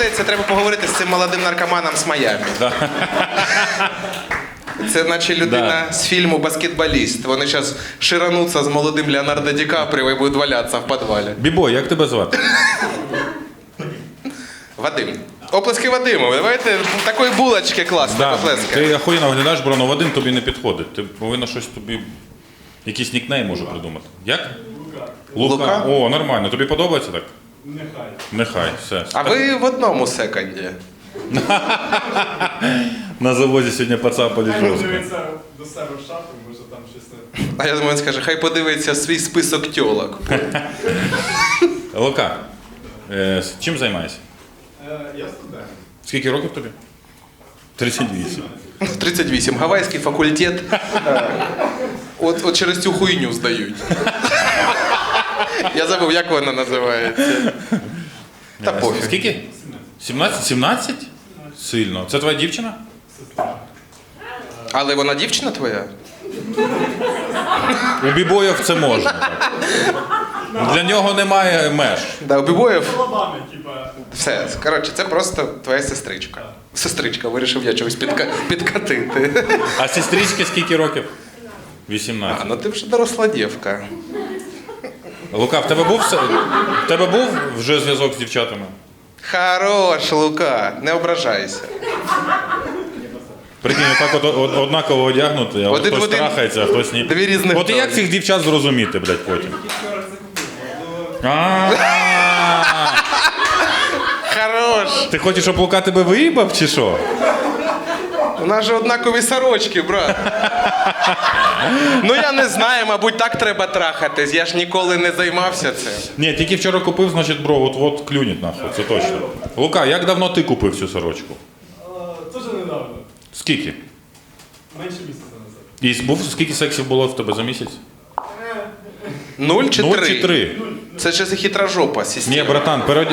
здається, треба поговорити з цим молодим наркоманом з Майами. Це наче людина Да. з фільму Баскетболіст. Вони зараз ширануться з молодим Леонардо Ді Капріо і будуть валятися в підвалі. Бібой, як тебе звати? Вадим. Оплески Вадиму. Давайте такої булочки класної. Да, оплески. ти охуєнно виглядаєш, бро, но Вадим тобі не підходить. Ти повинна щось тобі. Якийсь нікнейм може придумати. Як? Лука. Лука? О, нормально. Тобі подобається так? Нехай. Нехай, все. А ви в одному секонді. На заводі сьогодні поцапали жорстко. Дивиться до себе в шафу, може там щось не. А я думаю, він скаже, хай подивиться свій список тьолок. Лука, е, чим займаєшся? Е, Я студент. Скільки років тобі? 38. 38. Гавайський факультет. Е, От, от через цю хуйню здають. Я забув, як вона називається. Та пофіг. Скільки? 17? 17? Сильно. Це твоя дівчина? Але вона дівчина твоя? У бібоїв це можна. Так. Для нього немає меж. Да, у бібоїв. Лобами, типа. Все, коротше, це просто твоя сестричка. Сестричка, вирішив я чогось підка... підкатити. А сестрички скільки років? А, 18. ну ти вже доросла дівка. Лука, в тебе був все- в тебе був вже зв'язок з дівчатами? Хорош, Лука, не ображайся. Прикинь, так от од- однаково одягнути, а от Один в хтось один. трахається, а хтось ні. Дві різних От і як цих дівчат зрозуміти, блядь, потім? А, Хорош. Ти хочеш, щоб Лука тебе виїбав чи що? У нас же однакові сорочки, брат. ну я не знаю, мабуть, так треба трахатись. Я ж ніколи не займався цим. Ні, тільки вчора купив, значить, бро, от от клюніть нахуй, це точно. Лука, як давно ти купив цю сорочку? Е, Теж недавно. Скільки? Менше місяця назад. І був скільки сексів було в тебе за місяць? Нуль чи Нуль три? чи три? Це ж за хитра жопа, система. Ні, братан, переоді...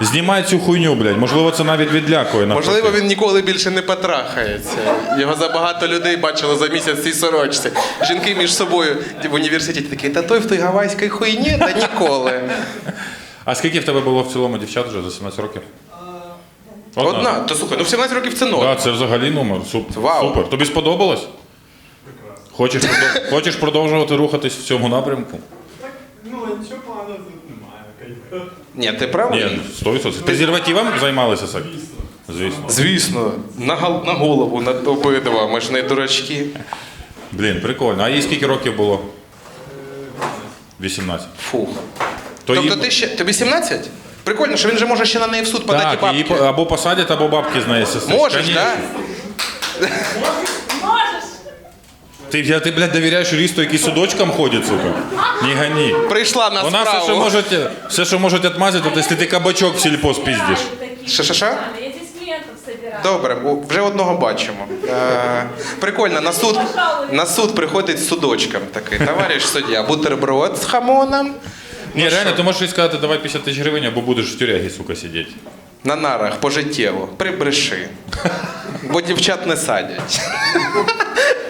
знімай цю хуйню, блядь. Можливо, це навіть відлякує. навпаки. Можливо, він ніколи більше не потрахається. Його забагато людей бачило за місяць в цій сорочці. Жінки між собою в університеті такі, та той в той гавайській хуйні, та ніколи. А скільки в тебе було в цілому дівчат вже за 17 років? Одна. То слухай, ну в 17 років це ноль. Так, це взагалі номер. Суп... Вау. Супер. Тобі сподобалось? Хочеш, продов- Хочеш продовжувати рухатись в цьому напрямку? Так, ну нічого поганого тут немає. кайф. Ні, ти правий? Ні, 100%. Презервативом займалися сексом? Звісно. Звісно, на, гол- на голову, на обидва, ми ж не дурачки. Блін, прикольно. А їй скільки років було? 18. Фух. То тобто їй- ти ще. Тобі 17? Прикольно, що він же може ще на неї в суд подати Так, бабки. по- або посадять, або бабки з неї сестри. Можеш, так? Ти, я, ти, блядь, довіряєш юристу, який судочком ходить, сука? Не гони. Прийшла на Вона все, справу. що можуть, все, що можуть відмазати, то якщо ти кабачок в сільпо спіздиш. Ша-ша-ша? Я здесь клиентов собираю. Добре, вже одного бачимо. Е, прикольно, на суд, на суд приходить з судочком такий. Товариш суддя, бутерброд з хамоном. Ні, Ну реально, що? ти можеш їй сказати, давай 50 тисяч гривень, або будеш в тюрягі, сука, сидіти. На нарах пожиттєво. Прибреши. Бо дівчат не садять.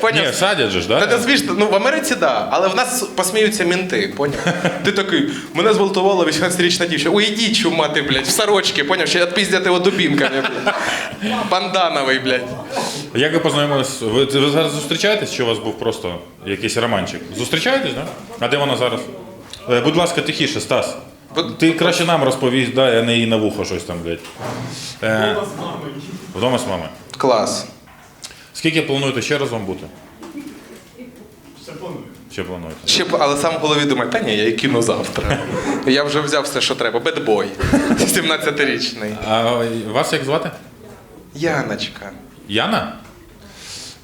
Поняв? Ні, садять же ж, Та да? це смішно, ну в Америці так, да, але в нас посміються мінти, поняв? Ти такий, мене зґвалтувала 18-річна дівчина. Уйдіть, чумати, блядь, в сорочки, поняв? Ще відпіздять його дубінками, блядь. Бандановий, блядь. Як ви познайомились? Ви, ви зараз зустрічаєтесь, чи у вас був просто якийсь романчик? Зустрічаєтесь, да? А де вона зараз? Е, будь ласка, тихіше, Стас. От- Ти краще нам розповість, дай, а не їй на вухо щось там, блядь. Е, З мамою. вдома з мамою. Клас. Скільки плануєте ще разом бути? Ще планую. Ще плануєте? Ще, але сам в голові думає, та ні, я і кіно завтра. Я вже взяв все, що треба. Бедбой. 17-річний. А вас як звати? Яночка. Яна?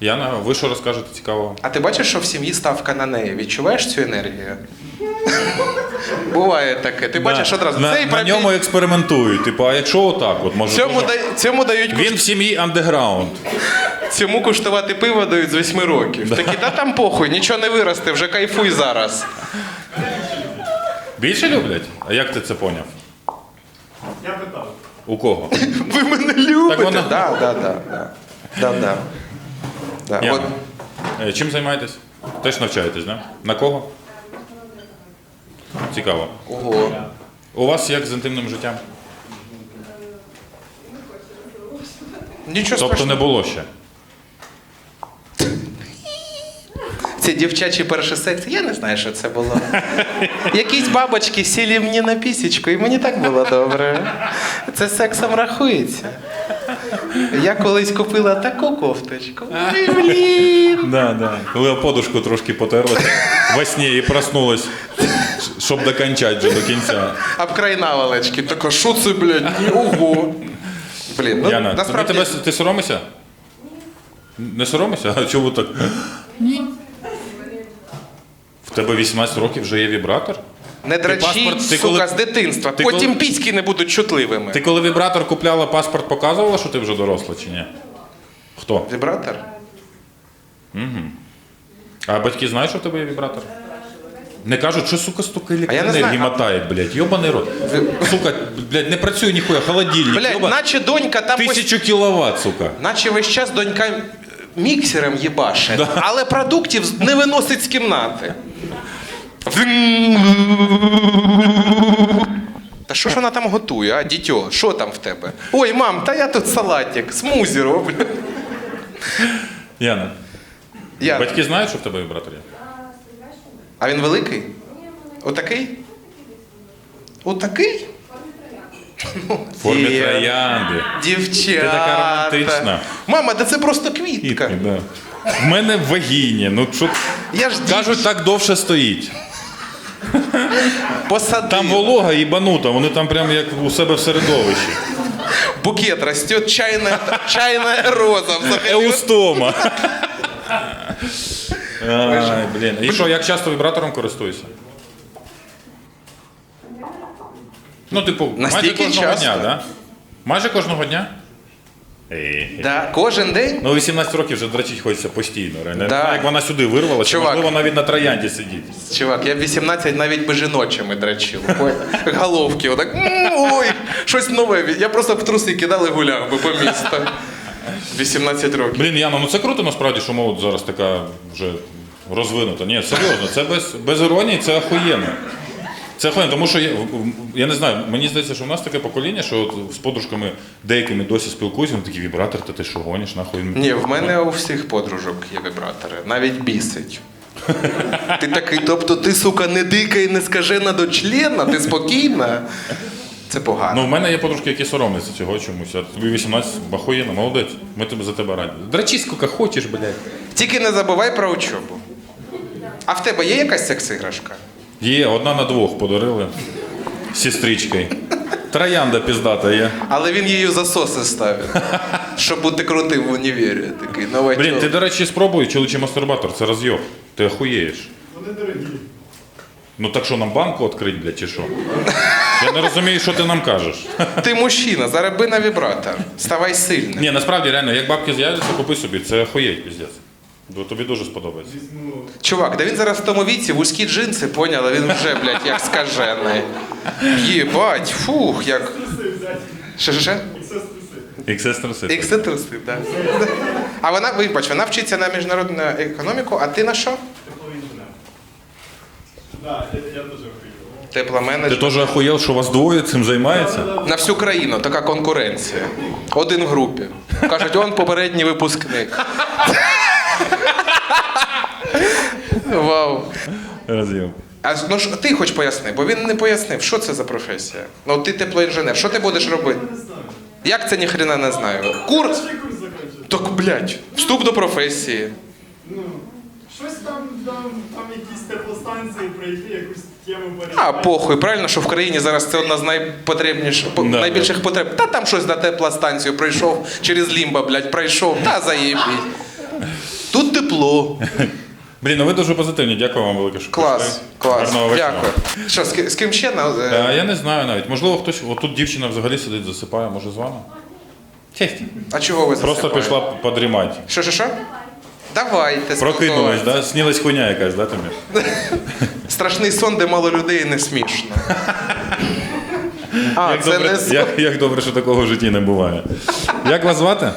Яна, ви що розкажете цікавого? А ти бачиш, що в сім'ї ставка на неї? Відчуваєш цю енергію? Буває таке. Ти бачиш одразу. на, Цей на пробіг- ньому експериментують. Типу, а якщо отак, от може. Цьому, дуже- да- цьому дають Він в сім'ї андеграунд. Цьому куштувати пиво дають з 8 років. Такі, та там похуй, нічого не виросте, вже кайфуй зараз. Більше люблять? А як ти це поняв? Я питав. У кого? Ви мене любите? Так вона- Да, да, да, да. Да, да. Да. От, Яна. Е, Чим займаєтесь? Теж навчаєтесь, да? На кого? Цікаво. ого. У вас як з інтимним життям? Нічого Тобто страшного. не було ще. Ці дівчачі перші секси, я не знаю, що це було. Якісь бабочки сіли мені на пісічку, і мені так було добре. Це сексом рахується. Я колись купила таку кофточку. Ой, блін. Да, да. Коли об подушку трошки потерлася во сні і проснулась, щоб докончати вже до кінця. Об край наволочки. Тако, що це, блядь? Ого. Блін, ну Яна, насправді. тебе, ти соромишся? Не соромишся? А чому так? Ні. В тебе 18 років вже є вібратор? Не драчіть, сука, коли- з дитинства. ти Потім коли- піськи не будуть чутливими. Ти коли вібратор купляла, паспорт показувала, що ти вже доросла чи ні? Хто? Вібратор? А батьки знають, що в тебе є вібратор? Не кажуть, що сука стільки А я не електроенергії мотає, блядь, йобаний рот. Сука, блядь, не працює ніхуя, холодильник, Блядь, йоба, наче донька там тисячу кіловат, сука. Наче весь час донька міксером їбаше, але продуктів не виносить з кімнати. Та що ж вона там готує, а, дітьо? Що там в тебе? Ой, мам, та я тут салатик, смузі роблю. Яна, Я... батьки знають, що в тебе вібратор є? А він великий? Отакий? Отакий? В формі троянди. Дівчата. Ти така романтична. Мама, да це просто квітка. Кітки, да. В мене в вагіні. Ну що Я ж кажуть, так довше стоїть. посадив. Там волога їбанута, вони там прям як у себе в середовищі. Букет растет, чайная, чайная роза. взагалі. Еустома. Ай, блін. І що, як часто вібратором користуєшся? Ну, типу, майже Настільки кожного часто. дня, да? Майже кожного дня? Ей. Да, кожен день. Ну, 18 років вже дрочить хочеться постійно. реально. Я Да. не знаю, як вона сюди вирвалася, Чувак. можливо, навіть на троянді сидить. Чувак, я в 18 навіть би жіночими. Понял? Головки, отак. «М, Ой, щось нове. Я просто в труси кидав і гуляв би по місту. 18 років. Блін, Яна, ну це круто насправді, що молодь зараз така вже розвинута. Ні, серйозно, це без, без іронії, це охуєнно. Це охуєнно, тому що я, я не знаю, мені здається, що в нас таке покоління, що от з подружками деякими досі спілкуюся, вони такі вібратор, та ти що гониш, нахуй. Ні, в мене у всіх подружок є вібратори, навіть бісить. Ти такий, тобто ти, сука, не дика і не скажена до члена, ти спокійна. Це погано. Ну, в мене є подружки, які соромляться цього чомусь. А тобі 18, охуєнно, молодець. Ми тебе за тебе раді. Драчи скільки хочеш, блядь. Тільки не забувай про учобу. А в тебе є якась секс-іграшка? Є, одна на двох подарили. з Сестричкою. Троянда піздата є. Але він її засоси ставить, щоб бути крутим в універі. Такий новачок. Блін, ти, до речі, спробуй чоловічий мастурбатор, це розйоб. Ти охуєєш. Вони дорогі. Ну так що нам банку відкрить, блядь, чи що? Я не розумію, що ти нам кажеш. Ти мужчина, зароби на вібратор. Ставай сильним. Ні, насправді реально, як бабки з'являться, купи собі, це охуєть, піздець. Бо тобі дуже сподобається. Чувак, да він зараз в тому віці, вузькі джинси, поняли, він вже, блядь, як скажений. Єбать, фух, як. Що, що, що? XS трусив, так. А вона, вибач, вона вчиться на міжнародну економіку, а ти на що? Да, я, я теж охуєв. Ти теж охуєв, що вас двоє цим займається? На всю країну така конкуренція. Один в групі. Кажуть, он попередній випускник. Вау. Розйоб. А ну ж ти хоч поясни, бо він не пояснив, що це за професія. Ну ти теплоінженер, що ти будеш робити? Як це ніхрена не знаю? Курс? Ще курс. Так, блядь, вступ до професії. Ну, щось там, там, там якісь теплостанції пройти, якусь тему перейти. А похуй, правильно, що в країні зараз це одна з найпотребніших, по- Да. найбільших потреб. Та там щось на теплостанцію пройшов, через лімба, блядь, пройшов, та заєбіть. Тут тепло. Блін, ну ви дуже позитивні, дякую вам велике, що Клас, прийшли. клас. Гарного вечора. Дякую. Що, з, ки- з ким ще? на- е, А, я не знаю навіть. Можливо, хтось, отут дівчина взагалі сидить, засипає, може з вами? Честь. А чого ви Просто засипаєте? пішла подрімати. Що, що, що? Давайте. Прокинулась, спілкуватися. да? Снілась хуйня якась, да, тобі? Страшний сон, де мало людей і не смішно. А, Як це добре, не сон. як, як добре, що такого в житті не буває. Як вас звати?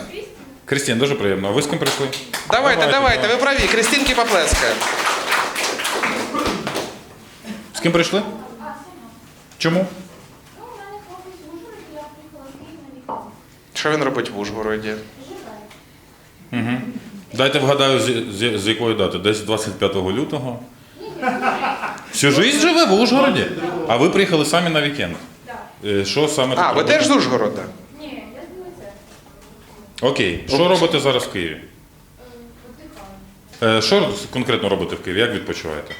Крістін, дуже приємно. А ви з ким прийшли? Давайте, давайте, ви праві, Кристинки поплескаємо. З ким прийшли? Чому? Ну, у мене хлопець в Ужгороді, я приїхала в Київ на вікно. Що він робить в Ужгороді? Дайте вгадаю, з, з, з якої дати? Десь 25 лютого. Всю життя живе в Ужгороді. А ви приїхали самі на вікенд. Е, Що саме А, ви теж з Ужгорода? Ні, я з Донецька. Окей. Що робите зараз в Києві? Е, Що конкретно робите в Києві? Як відпочиваєте?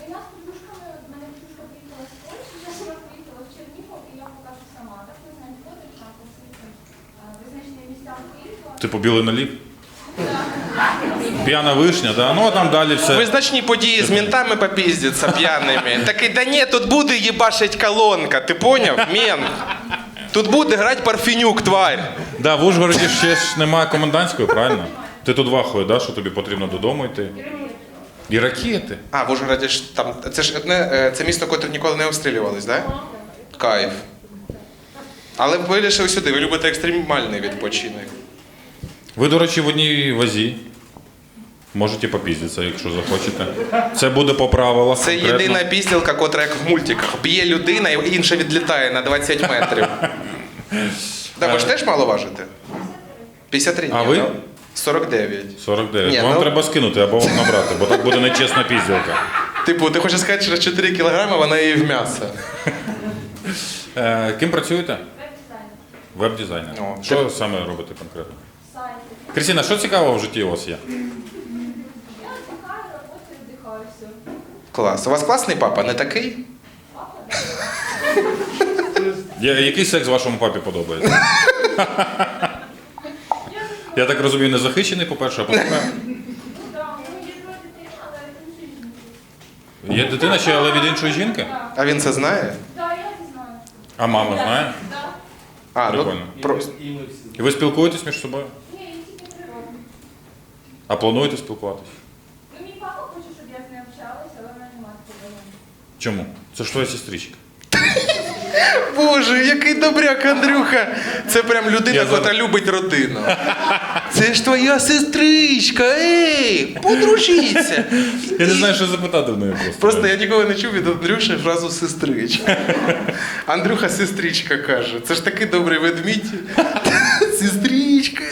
Війна з подружками, в мене подружка приїхала з Польщі, я сама приїхала в Чернігів, і я покажу сама. Так ви знаєте, ходиш на посилки, визначені місця Києва. Типу білий наліп? П'яна вишня, да? Ну а там далі все. Визначні події з ментами попіздяться п'яними. Такий, да ні, тут буде їбашить колонка, ти поняв? Мент. Тут буде грати Парфенюк, тварь. Да, в Ужгороді ще ж немає комендантської, правильно? Ти тут вахою, да, що тобі потрібно додому йти? І ракети. А, в Ужгороді ж там. Це ж одне, е, це місто, котре ніколи не обстрілювалось, так? Да? Кайф. Але ви вирішили сюди, ви любите екстремальний відпочинок. Ви, до речі, в одній вазі. Можете попіздитися, якщо захочете. Це буде по правилах. Це конкретно. єдина пістілка, котра як в мультиках. Б'є людина і інша відлітає на 20 метрів. Так, ви ж теж мало важите? 53 ні, А ви? ну, 49. 49. Ні, Вам ну- треба скинути або набрати, бо так буде нечесна пізділка. Типу, ти хочеш сказати, що 4 кілограми вона і в м'ясо. Е, ким працюєте? Веб-дизайн. Веб-дизайнер. О, Що саме робите конкретно? Сайти. Крістіна, що цікавого в житті у вас є? Я віддихаю, роботаю, віддихаю, все. Клас. У вас класний папа, не такий? Я- Який секс вашому папі подобається? Я так розумію, не захищений, по-перше, а по-друге. Ну так, ну є друга дитина, але іншої жінки. Є дитина ще, але від іншої жінки? А він це знає? Так, я не знаю. А мама знає? Так. А, ну Прикольно. про... І ви спілкуєтесь між собою? Ні, я тільки три роки. А плануєте спілкуватись? Ну, мій папа хоче, щоб я з нею общалася, але в мене немає такого. Чому? Це ж твоя сестричка. Боже, який добряк, Андрюха. Це прям людина, Я котра зараз- любить родину. Це ж твоя сестричка, ей, подружіться. Я не знаю, що запитати в неї просто. Просто я ніколи не чув від Андрюші фразу сестричка. Андрюха сестричка каже. Це ж такий добрий ведмідь. Сестричка.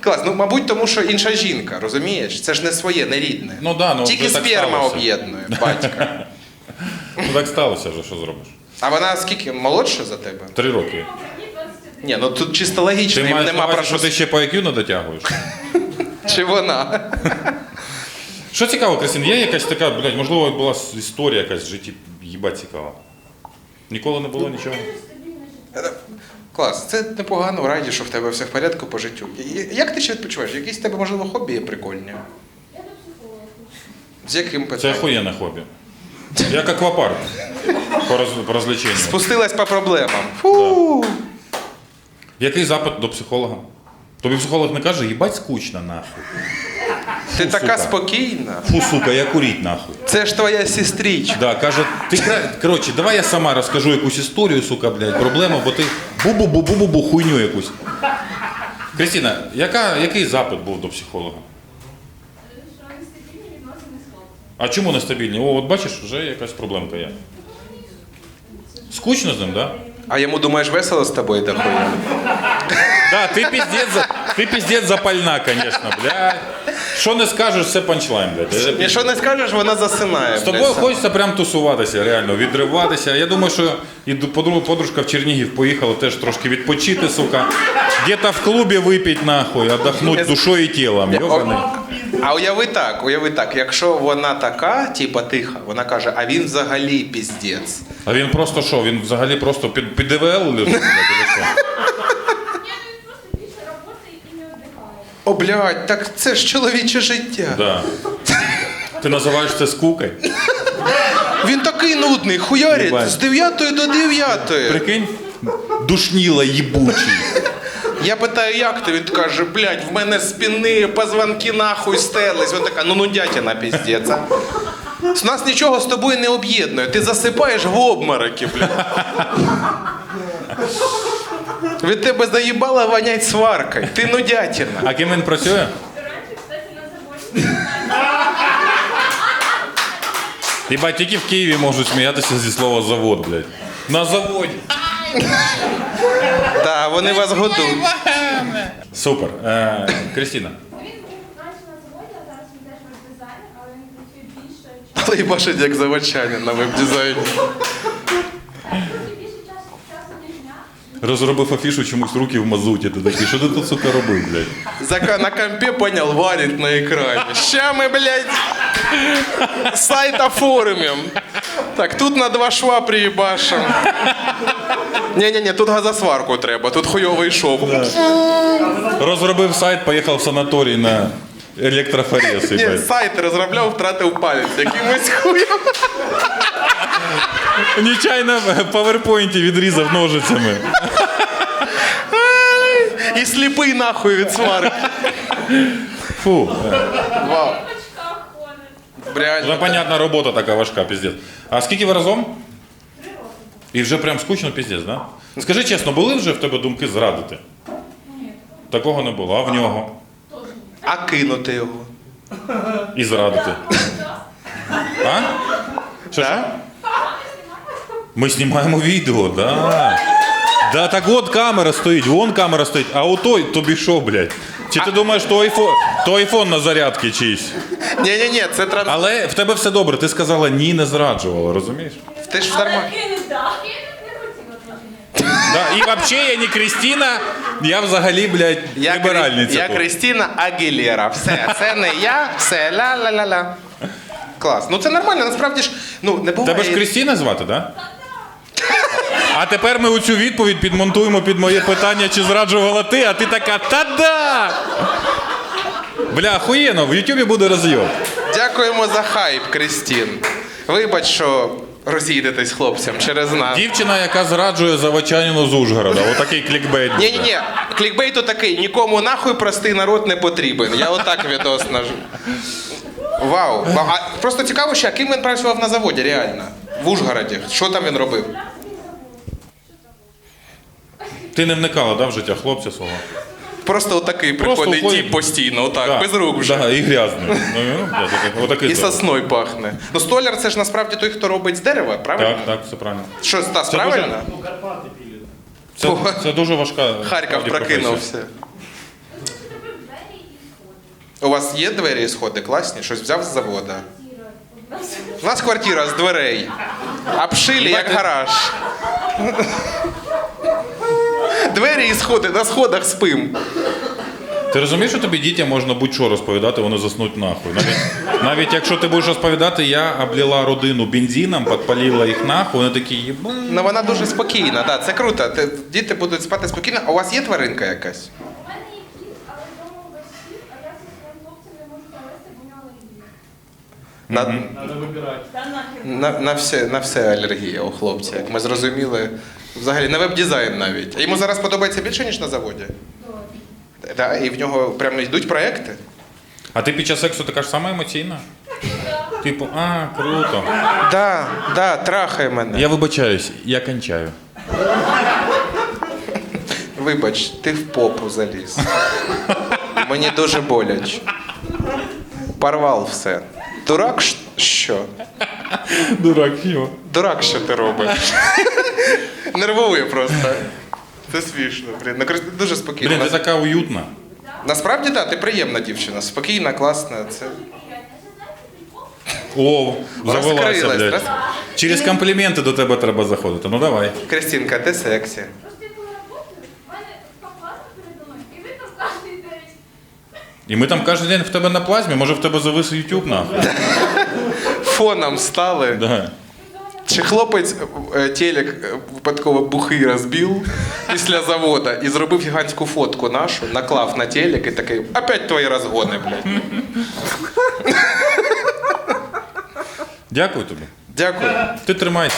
Клас, ну мабуть, тому що інша жінка, розумієш? Це ж не своє, не рідне. Ну да, ну Тільки вже так сперма сталося. об'єднує батька. Ну так сталося вже, що зробиш? А вона скільки молодша за тебе? Три роки. Ні, ну тут чисто логічно, Ти їм маєш нема про що що. ти ще по IQ не дотягуєш. Чи вона? Що цікаво, Крістін, є якась така, блядь, можливо, була історія якась в житті їба цікава. Ніколи не було нічого. Клас, це непогано, раді, що в тебе все в порядку по життю. Як ти ще відпочиваєш? Якісь в тебе, можливо, хобі є прикольні? Я до психолога. З яким Це питанням? охуєнне хобі. Як аквапарк. По, роз, по розвлеченню. Спустилась по проблемам. Фу. Який запит до психолога? Тобі психолог не каже, їбать скучно нахуй. Ти Фу, така сука. спокійна. Фу, сука, я куріть нахуй. Це ж твоя сестричка. Да, каже, ти кра- коротше, давай я сама розкажу якусь історію, сука, блядь, проблему, бо ти бу-бу-бу-бу-бу хуйню якусь. Крістіна, яка, який запит був до психолога? Що нестабільні відносини з хлопцем. А чому нестабільні? О, от бачиш, вже якась проблемка є. Скучно з ним, так? Да? А йому думаєш весело з тобою так? Да, ти піздець, ти піздець запальна, звісно, блядь. Що не скажеш, це панчлайн, блядь. Якщо не скажеш, вона засинає. З тобою хочеться прям тусуватися, реально, відриватися. Я думаю, що і подруга- подружка в Чернігів поїхала теж трошки відпочити, сука. Где-то в клубі випіть нахуй, отдохнуть душою і тілом. Йобаний. А уяви так, уяви так, якщо вона така, типа тиха, вона каже, а він взагалі піздець. А він просто що? Він взагалі просто під, під ДВЛ лежить, блядь, или що? Ні, ну він просто більше роботи і не віддихає. О, блядь, так це ж чоловіче життя. Да. Ти називаєш це скукою? Він такий нудний, хуярить Єбать. з 9 до 9. Прикинь? Душніла їбучий. Я питаю, як ти? Він каже, блядь, в мене спини, позвонки нахуй стерлись. Він така, ну ну дятіна піздець. а». З нас нічого з тобою не об'єднує. Ти засипаєш в обмороки, блядь. Від тебе заїбала вонять сваркою. Ти нудятіна. А ким він працює? Раніше, кстати, на заводі. Хіба тільки в Києві можуть сміятися зі слова завод, блядь. На заводі. Так, вони вас годують. Супер. Е, Крістіна. Він був на заводі, а зараз він теж веб-дизайнер, але він працює більше. Але і бачить, як заводчанин на веб-дизайні. Працює більше часу, часу ніж я. Розробив афішу чомусь руки в мазуті. Ти такий, що ти тут, сука, робив, блядь? За, на компе понял, варит на экране. Ща мы, блядь, сайт оформим. Так, тут на два шва приебашим. Не-не-не, тут газосварку треба, тут хуйовий шов. Розробив сайт, поїхав в санаторій на електрофорез. Ні, їбать. сайт розробляв, втратив палець якимось хуєм. Нечайно в паверпойнті відрізав ножицями. І сліпий нахуй від сварки. Фу. Вау. Очках ходить. Реально. Понятна робота така важка, піздець. А скільки ви разом? І вже прям скучно піздець, да? Скажи чесно, були вже в тебе думки зрадити? Ні, Такого не було, а в нього? А кинути його. І зрадити. А? Що, що? Да? Ми знімаємо відео, да. Да, так от камера стоїть, вон камера стоїть, а у той тобі що, блядь? Чи ти думаєш, то айфон, то айфон на зарядці чийсь? Ні-ні-ні, це транс... Але в тебе все добре, ти сказала ні, не зраджувала, розумієш? Ти ж нормально. кинуть, так. Кинуть не хотіла теж ні. Да, і взагалі я не Крістіна, я взагалі, блядь, Я, Крі- ліберальниця. я тут. Крістіна Агілєра. Все, це не я, все ля-ля-ля-ля. Клас. Ну це нормально, насправді ж, ну не буває. Тебе ж Крістіна звати, так? Да? А тепер ми оцю відповідь підмонтуємо під моє питання, чи зраджувала ти, а ти така та-да! Бля, охуєнно, в Ютубі буде розйом. Дякуємо за хайп, Крістін. Вибач, що розійдетесь хлопцям через нас. Дівчина, яка зраджує заводчанину з Ужгорода. Отакий клікбейт. буде. Ні, ні. Клікбейту такий, нікому нахуй простий народ не потрібен. Я отак відносно. ж- Вау. А просто цікаво, ще, а ким він працював на заводі, реально? В Ужгороді. Що там він робив? Ти не вникала да, в життя хлопця свого? Просто отакий Просто приходить входить. тіп постійно, отак, Да. без рук вже. Да, і грязний. Ну, ну, отакий І здоровий. сосною пахне. Ну, столяр це ж насправді той, хто робить з дерева, правильно? Так, так, все правильно. Що, Стас, Це дуже- правильно? Ну, Карпати білі. Це, це дуже важка. Харків справді, професія. прокинувся. У вас є двері і сходи класні? Щось взяв з завода? У нас квартира з дверей. Обшили, як гараж. Двері і сходи, на сходах спим. Ти розумієш, що тобі дітям можна будь-що розповідати, вони заснуть нахуй. Навіть, навіть якщо ти будеш розповідати, я облила родину бензином, підпалила їх нахуй, вони такі єба. Ну вона дуже спокійна, так, це круто. Ти- Діти будуть спати спокійно. А у вас є тваринка якась? У мене є кіт, але вдома у батьків, а я зі своїм хлопцем не можу завести, бо у нього алергія. На, Треба вибирати. Та нахер. на, на, все, на все алергія у хлопця, як ми зрозуміли. Взагалі на веб-дизайн навіть. Йому зараз подобається більше, ніж на заводі? Да, і в нього прямо йдуть проекти. А ти під час сексу така ж сама емоційна? Типу, а, круто. Да, да, трахай мене. Я вибачаюсь, я кончаю. Вибач, ти в попу заліз. Мені дуже боляче. Порвав все. Дурак що? Дурак, йо. Дурак, що ти робиш? Нервує просто. Це смішно, блін. Ну, коротше, дуже спокійно. Блін, ти така уютна. Насправді так, ти приємна дівчина. Спокійна, класна. Це... О, завелася, Розкрилась, блядь. роз- Через компліменти до тебе треба заходити. Ну давай. Крістінка, ти сексі. Просто я коли работаю, в мене така плата передо мною, і ви там кожен день. І ми там кожен день в тебе на плазмі, може в тебе завис YouTube нахуй. Фоном стали. Да. Чи хлопець е, телек е, випадково бухий розбив після завода і зробив гігантську фотку нашу, наклав на телек і такий, опять твої розгони, блядь. Дякую тобі. Дякую. Ти тримайся.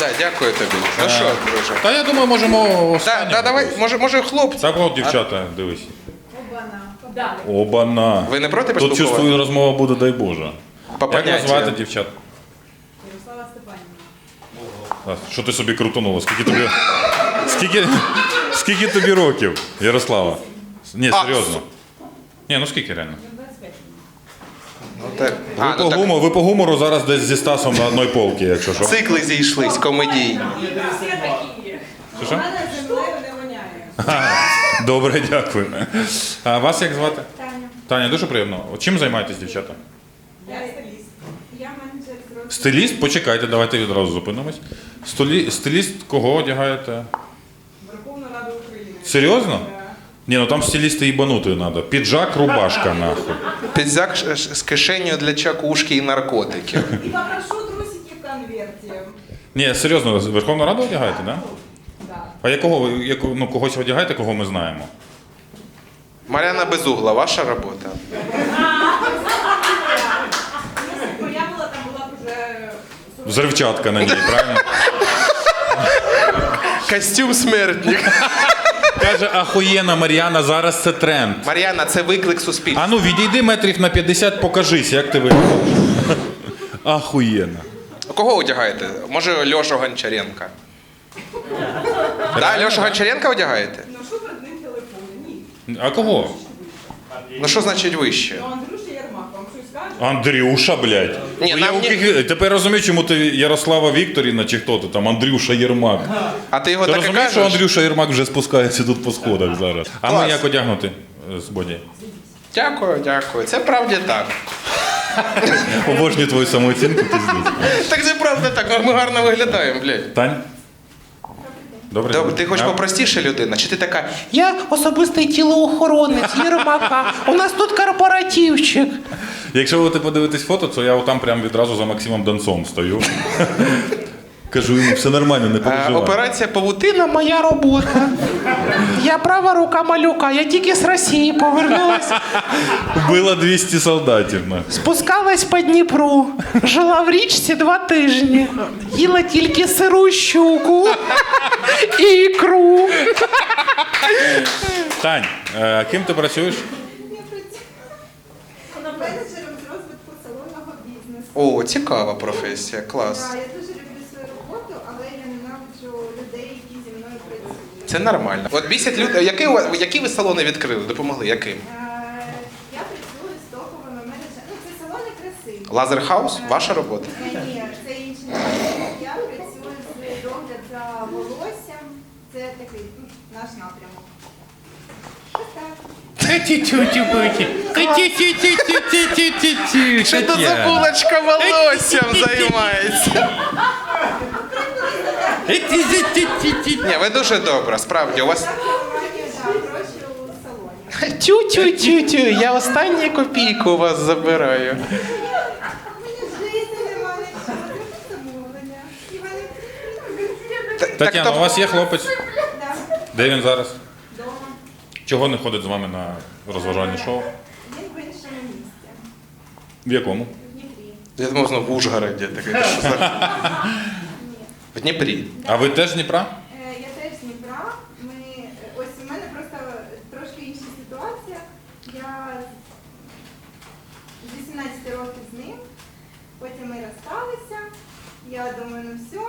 Да, дякую тобі. Ну що, друже? Та я думаю, можемо Да, да, давай, може, може хлопці. Так от, дівчата, дивись. Да. Обана. Ви не проти Тут поспілкуватися? чувствую, розмова буде, дай Боже. По Як поняттям. звати, дівчат? Ярослава Степанівна. А, Що ти собі крутонула? Скільки тобі. Скільки, скільки тобі років, Ярослава? Ні, А, серйозно. Ні, ну скільки реально? 25. Ну, так. Ви, А, по ну, так. гумору, ви по гумору зараз десь зі Стасом на одній полці, якщо що. Цикли зійшлись, комедійні. Всі такі. Що, що? Мене землею не воняє. Добре, дякую. А вас як звати? Таня. Таня, дуже приємно. Чим займаєтесь, дівчата? Я стиліст. Я менеджер з. Стиліст? Почекайте, давайте відразу зупинимось. Столі... Стиліст кого одягаєте? Верховна Рада України. Серйозно? Ні, ну там стилісти їбанути треба. Піджак, рубашка, нахуй. Ш- ш- з кишенью для чакушки і наркотиків. І попрошу трусики в конверті. Ні, серйозно, Верховну Раду одягаєте, так? Да? А якого ви- ну, когось одягаєте, кого ми знаємо? Мар'яна Безугла, ваша робота. Якщо б я була, там була б вже Взривчатка на ній, правильно? Костюм смертник. Каже, ахуєна Мар'яна, зараз це тренд. Мар'яна, це виклик суспільства. А ну відійди метрів на 50, покажись, як ти виглядаєш. Ахуєна. Кого одягаєте? Може Льошу Гончаренка? Да, Льошу Гончаренка одягаєте? ношу перед ним телефон. Ні. А кого? Ну що значить вище? Ну, Андрюша Єрмак, вам щось каже? Андрюша, блядь. Ні, Ну, я нам у ні- ких- Тепер розумію, чому ти Ярослава Вікторівна чи хто ти там, Андрюша Єрмак. А ти його Ти так і розумієш, що кажеш? Андрюша Єрмак вже спускається тут по сходах зараз. А ми Клас. як одягнути е, з боді? Дякую, дякую. Це правді так. Обожнюю твою самооцінку, пиздець. Так це правда так, ми гарно виглядаємо, блядь. Тань? Добре. Добре, ти хоч А? попростіша людина, чи ти така, я особистий тілоохоронець Єрмака, у нас тут корпоративчик. Якщо ви подивитесь фото, то я отам прям відразу за Максимом Донцом стою. Кажу йому, все нормально, не Е, переживай. Операція Павутина моя робота. Я права рука малюка, я тільки з Росії повернулася. Вбила 200 солдатів. Спускалась по Дніпру, жила в річці два тижні, їла тільки сиру щуку і ікру. Тань, е, ким ти працюєш? Менеджером з розвитку салонного бізнесу. О, цікава професія, клас. Да, я дуже люблю свою роботу, але я ненавиджу людей, які зі мною працюють. Це нормально. От бісять люди. Які, вас- які ви салони відкрили? Допомогли? Яким? Е, Я працюю з топовими менеджерами. Ну, це салони краси. Лазерхаус? Ваша робота? Ні, це напрямок. Я працюю з догляд за волоссям. Це такий ну, наш напрямок. Що тут за булочка волоссям займається? Ні, ви дуже добра, справді. У вас тю-тю-тю-тю, я останню копійку у вас забираю. Тетяна, у вас є хлопець? Де він зараз? Чого не ходить з вами на розважальні шоу? Він в іншому місці. В якому? В Дніпрі. Я думав, в Ужгороді. Такий, В Дніпрі. А ви теж з Дніпра? Е, Я теж з Дніпра. Ми ось у мене просто трошки інша ситуація. Я з 18 років з ним, потім ми розсталися. Я думаю, ну все,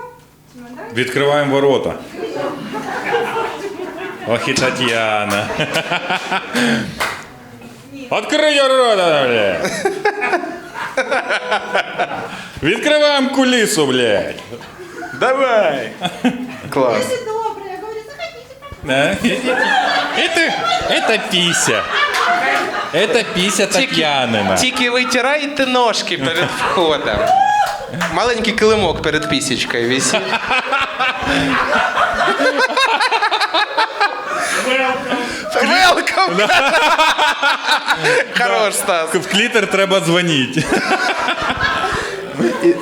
чемодан. Відкриваємо ворота. Ох і Тетяна. Ні. Открий рота, бля. Відкриваємо кулісу, блядь. Давай! Клас. Дуже добре, я говорю, заходите, проходите. Да? Это, это пися. Это пися Тетянина. Тільки витирайте ножки перед входом. Маленький килимок перед пісічкою висить. Велкам! Хорош, Стас. В клітер треба дзвонити. І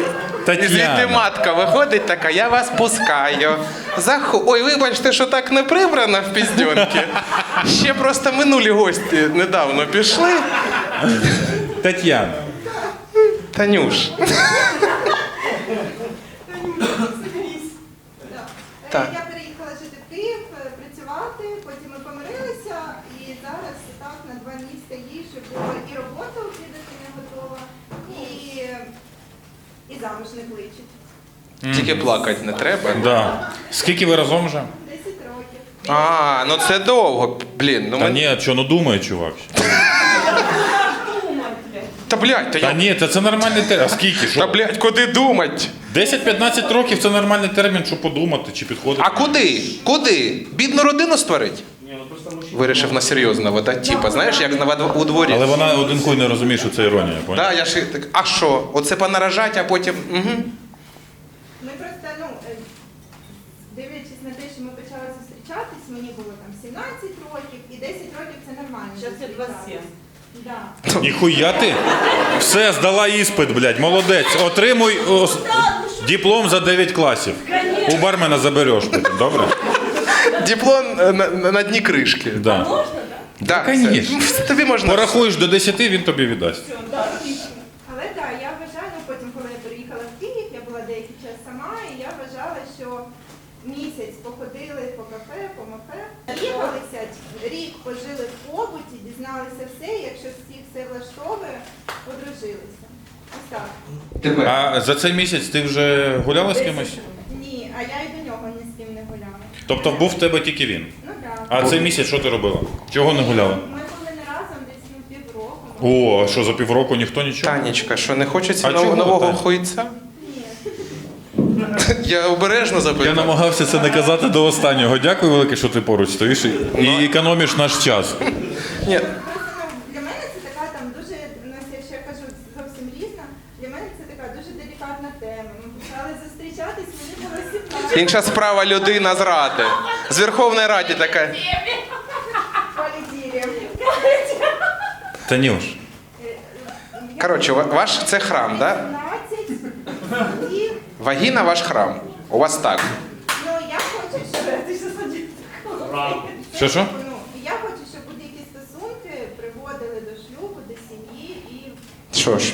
звідти Тетяна. матка виходить така, я вас пускаю. Заху... Ой, вибачте, що так не прибрано в піздьонки. Ще просто минулі гості недавно пішли. Тетяна. Танюш. Е, Так. Я переїхала жити в Київ, е, працювати, потім ми помирилися, і зараз так на два місця їжджу, бо і робота обідати не готова, і, і замуж не кличуть. Тільки плакати не треба. Да. Скільки ви разом вже? 10 років. А, ну це довго. Блін, ну Та мен... ні, що, ну думай, чувак. Та блядь, та Та я. ні, та це нормальний термін. А скільки? Та Що? блядь, куди думать? 10-15 років це нормальний термін, щоб подумати, чи підходить. А куди? Куди? Бідну родину створить? Вирішив на серйозно, вода, типа, знаєш, як на у дворі. Але вона один хуй не розуміє, що це іронія, поняв? Да, я ж так, а що? Оце понаражать, а потім. Угу. Ми просто, ну, е, дивлячись на те, що ми почали зустрічатись, мені було там 17 років, і 10 років це нормально. Щас я 27. Да. Ніхуя ти? Все, здала іспит, блядь, молодець. Отримуй ос- диплом за 9 класів. У бармена забереш потім, добре? Диплом е, на, на, на дні кришки. Да. Да, конечно. це- Тобі можна. Порахуєш до 10, він тобі віддасть. Але так, я вважаю, ну потім, коли я переїхала в Київ, я була деякий час сама, і я вважала, що місяць походили по кафе, по мафе, їхалися, рік пожили в побуті, дізналися все, і якщо всіх все влаштовує, одружилися. Ось так. А за цей місяць ти вже гуляла з кимось? Ні, а я і до нього ні з ким не гуляла. Тобто був в тебе тільки він. Ну так. А цей місяць що ти робила? Чого не гуляла? Ми були не разом десь ну, півроку. О, а що за півроку ніхто нічого? Танечка, що не хочеться А нов- чого, нового хуйця? Ні. Я обережно Я запитав. намагався це не казати до останнього. Дякую велике, що ти поруч стоїш і- і економиш наш час. Ні, Просто ну, для мене це така там дуже, ну, якщо я кажу зовсім різна, для мене це така дуже делікатна тема. Ми почали зустрічатись, мені було 17 інша справа людина з ради. З Верховної Ради така. Танюш, Коротше, ваш це храм, да? 17 Вагіна ваш храм. У вас так. ну я хочу, щоб ти що? Що, що? Ну, я хочу, щоб будь-які стосунки приводили до шлюбу, до сім'ї і Що ж,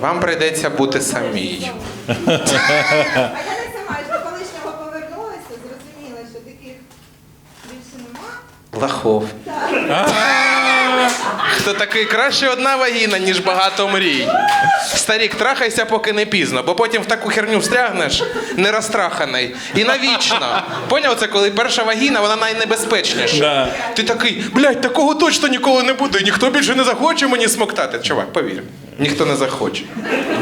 вам прийдеться бути самій. А я не сама, я ж до колишнього повернулася, зрозуміла, що таких більше нема. Лахов. Хто такий краще одна вагіна, ніж багато мрій. Старік, трахайся, поки не пізно, бо потім в таку херню встрягнеш, не розтраханий. І навічно. Поняв це, коли перша вагіна, вона найнебезпечніша. Да. Ти такий, блядь, такого точно ніколи не буде. Ніхто більше не захоче мені смоктати. Чувак, повір, ніхто не захоче.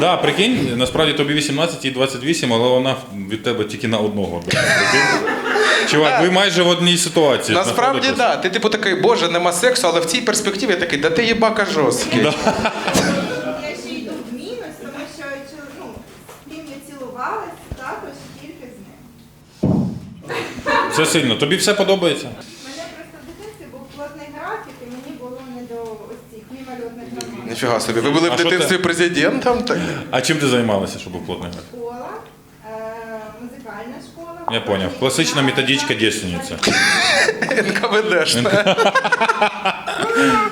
да, прикинь, насправді тобі 18 і 28, але вона від тебе тільки на одного. Чувак, ви майже в одній ситуації. Насправді, так. Да. Ти типу такий, боже, нема сексу, але в цій перспективі я такий, да ти єбака жорсткий. Я ще йду в мінус, тому що ну, з ким я також тільки з ним. Це сильно. Тобі все подобається? У мене просто в дитинстві був плотний графік, і мені було не до ось цих мімольотних романів. Ніфіга собі, ви були в А що дитинстві президентом? Так? А чим ти займалася, щоб був плотний графік? Школа. Я понял. Классичная методичка девственницы. НКВДшная.